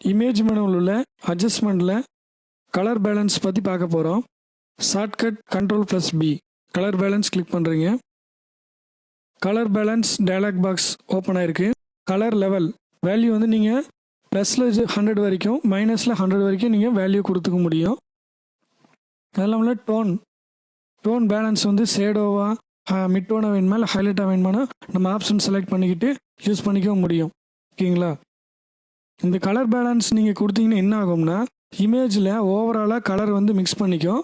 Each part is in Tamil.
இமேஜ் மெனுவில் உள்ள அட்ஜஸ்ட்மெண்ட்டில் கலர் பேலன்ஸ் பற்றி பார்க்க போகிறோம் shortcut control plus B colour balance click பண்ணுறீங்க colour balance dialog box open ஆயிருக்கு. கலர் லெவல் வேல்யூ வந்து நீங்கள் ப்ளஸில் ஹண்ட்ரட் வரைக்கும் மைனஸில் ஹண்ட்ரட் வரைக்கும் நீங்கள் வேல்யூ கொடுத்துக்க முடியும். அது இல்லாமல் டோன் டோன் பேலன்ஸ் வந்து ஷேடோவா மிட் டோனாக வேணுமா இல்லை ஹைலைட்டாக வேணுமானா நம்ம ஆப்ஷன் செலக்ட் பண்ணிக்கிட்டு யூஸ் பண்ணிக்க முடியும். ஓகேங்களா? இந்த கலர் பேலன்ஸ் நீங்கள் கொடுத்தீங்கன்னா என்ன ஆகும்னா இமேஜில் ஓவராலாக கலர் வந்து மிக்ஸ் பண்ணிக்கும்.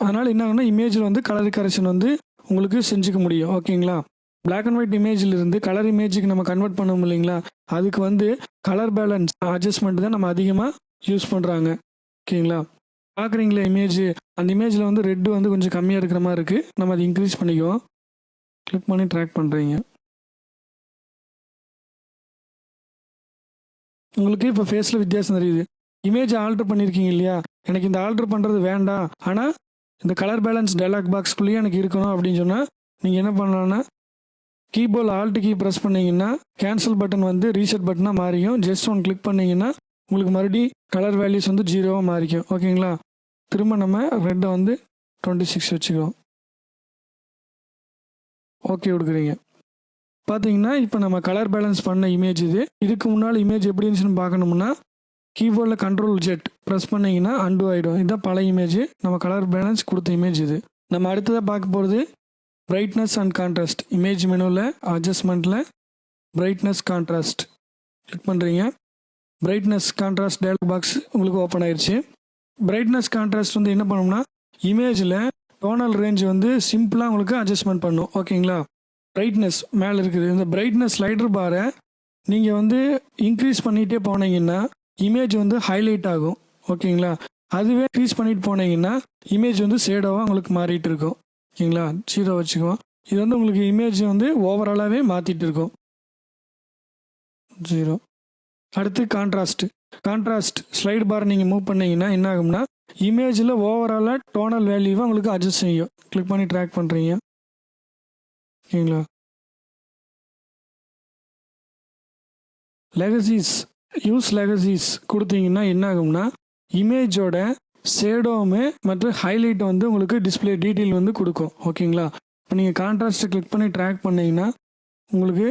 அதனால் என்ன ஆகும்னா இமேஜில் வந்து கலர் கரெக்ஷன் வந்து உங்களுக்கு செஞ்சுக்க முடியும். ஓகேங்களா பிளாக் அண்ட் ஒயிட் இமேஜில் இருந்து கலர் இமேஜுக்கு நம்ம கன்வெர்ட் பண்ணோம் இல்லைங்களா? அதுக்கு வந்து கலர் பேலன்ஸ் அட்ஜஸ்ட்மெண்ட் தான் நம்ம அதிகமாக யூஸ் பண்ணுறாங்க ஓகேங்களா பார்க்குறீங்களா இமேஜ் அந்த இமேஜில் வந்து ரெட்டு வந்து கொஞ்சம் கம்மியாக இருக்கிற மாதிரி இருக்குது நம்ம அதை இன்க்ரீஸ் பண்ணிக்குவோம். கிளிக் பண்ணி ட்ராக் பண்ணுறீங்க உங்களுக்கு இப்போ ஃபேஸில் வித்தியாசம் தெரியுது. இமேஜ் ஆல்டர் பண்ணியிருக்கீங்க இல்லையா? எனக்கு இந்த ஆல்டர் பண்ணுறது வேண்டாம். ஆனால் இந்த கலர் பேலன்ஸ் டைலாக் பாக்ஸ்குள்ளேயே எனக்கு இருக்கணும் அப்படின்னு சொன்னால் நீங்கள் என்ன பண்ணலான்னா கீபோர்டில் ஆல்ட் கீ ப்ரெஸ் பண்ணிங்கன்னா கேன்சல் பட்டன் வந்து ரீசெட் பட்டனாக மாறியும். ஜஸ்ட் ஒன் கிளிக் பண்ணீங்கன்னா உங்களுக்கு மறுபடியும் கலர் வேல்யூஸ் வந்து ஜீரோவாக மாறிக்கும். ஓகேங்களா திரும்ப நம்ம ரெட்டை வந்து டுவெண்ட்டி சிக்ஸ் வச்சுக்குவோம் ஓகே கொடுக்குறீங்க. பார்த்தீங்கன்னா இப்போ நம்ம கலர் பேலன்ஸ் பண்ண இமேஜ் இது. இதுக்கு முன்னால் இமேஜ் எப்படி இருந்துச்சுன்னு பார்க்கணும்னா கீபோர்டில் கண்ட்ரோல் ஜெட் ப்ரெஸ் பண்ணிங்கன்னா அண்டு ஆகிடும் இதுதான் பழைய இமேஜ் நம்ம கலர் பேலன்ஸ் கொடுத்த இமேஜ் இது. நம்ம அடுத்ததாக பார்க்க போகிறது பிரைட்னஸ் அண்ட் கான்ட்ராஸ்ட் இமேஜ் மெனுவில் அட்ஜஸ்ட்மெண்ட்டில் பிரைட்னஸ் கான்ட்ராஸ்ட் கிளிக் பண்ணுறீங்க பிரைட்னஸ் கான்ட்ராஸ்ட் டயலாக் பாக்ஸ் உங்களுக்கு ஓப்பன் ஆயிடுச்சு பிரைட்னஸ் கான்ட்ராஸ்ட் வந்து என்ன பண்ணோம்னா இமேஜில் டோனல் ரேஞ்ச் வந்து சிம்பிளாக உங்களுக்கு அட்ஜஸ்ட்மெண்ட் பண்ணும். ஓகேங்களா பிரைட்னஸ் மேலே இருக்குது. இந்த பிரைட்னஸ் ஸ்லைடர் பாரை நீங்கள் வந்து இன்க்ரீஸ் பண்ணிகிட்டே போனீங்கன்னா இமேஜ் வந்து ஹைலைட் ஆகும். ஓகேங்களா? அதுவே இன்க்ரீஸ் பண்ணிட்டு போனீங்கன்னா இமேஜ் வந்து ஷேடோவாக உங்களுக்கு மாறிட்டு இருக்கும். ஓகேங்களா? ஜீரோ வச்சுக்குவோம். இது வந்து உங்களுக்கு இமேஜ் வந்து ஓவராலாகவே மாற்றிட்டு இருக்கும். ஜீரோ அடுத்து கான்ட்ராஸ்ட் கான்ட்ராஸ்ட் ஸ்லைடு பார் நீங்கள் மூவ் பண்ணீங்கன்னா என்ன ஆகும்னா இமேஜில் ஓவராலாக டோனல் வேல்யூவை உங்களுக்கு அட்ஜஸ்ட் செய்யும். கிளிக் பண்ணி ட்ராக் பண்ணுறீங்க ஓகேங்களா லெகசிஸ் யூஸ் லெகசிஸ் கொடுத்தீங்கன்னா என்ன ஆகும்னா இமேஜோட ஷேடோவுமே மற்றும் ஹைலைட் வந்து உங்களுக்கு டிஸ்பிளே டீட்டெயில் வந்து கொடுக்கும். ஓகேங்களா இப்போ நீங்கள் கான்ட்ராஸ்ட்டை கிளிக் பண்ணி ட்ராக் பண்ணீங்கன்னா உங்களுக்கு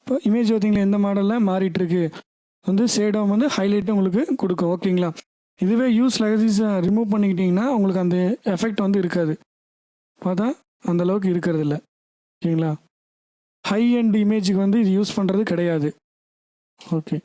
இப்போ இமேஜ் பார்த்தீங்களா எந்த மாடலில் மாறிட்டுருக்கு? வந்து ஷேடோ வந்து ஹைலைட்டும் உங்களுக்கு கொடுக்கும். ஓகேங்களா இதுவே யூஸ் லெகசிஸை ரிமூவ் பண்ணிக்கிட்டிங்கன்னா உங்களுக்கு அந்த எஃபெக்ட் வந்து இருக்காது. பார்த்தா அந்த அளவுக்கு இருக்கிறது இல்லை ஓகேங்களா? ஹை அண்ட் இமேஜுக்கு வந்து இது யூஸ் பண்ணுறது கிடையாது. ஓகே